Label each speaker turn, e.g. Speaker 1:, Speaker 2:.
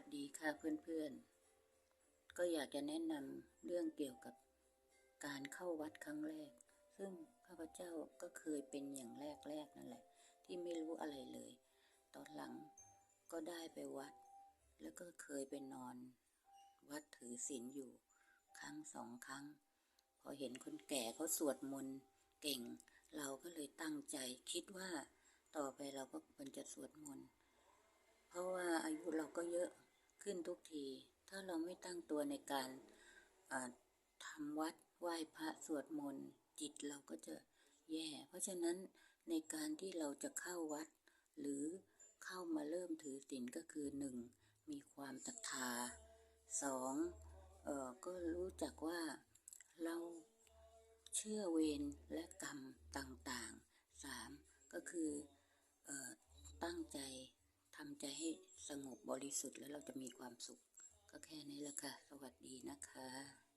Speaker 1: สดีค่ะเพื่อนๆ ก็อยากจะแนะนำเรื่องเกี่ยวกับการเข้าวัดครั้งแรก ซึ่งข้าพเจ้าก็เคยเป็นอย่างแรกๆนั่นแหละ ที่ไม่รู้อะไรเลย ตอนหลังก็ได้ไปวัด แล้วก็เคยไปนอน วัดถือศีลอยู่ ครั้งสองครั้ง พอเห็นคนแก่เขาสวดมนต์เก่ง เราก็เลยตั้งใจคิดว่าต่อไปเราก็ควรจะสวดมนต์เพราะว่าอายุเราก็เยอะ ขึ้นทุกที ถ้าเราไม่ตั้งตัวในการทำวัดไหว้พระสวดมนต์จิตเราก็จะแย่ เพราะฉะนั้นในการที่เราจะเข้าวัด หรือเข้ามาเริ่มถือศีลก็คือหนึ่งมีความศรัทธาสองเออก็รู้จักว่าเราเชื่อเวรและกรรมต่างๆสามก็คือออตั้งใจ ทำใจให้สงบบริสุทธิ์แล้วเราจะมีความสุข ก็แค่นี้แหละค่ะ สวัสดีนะคะ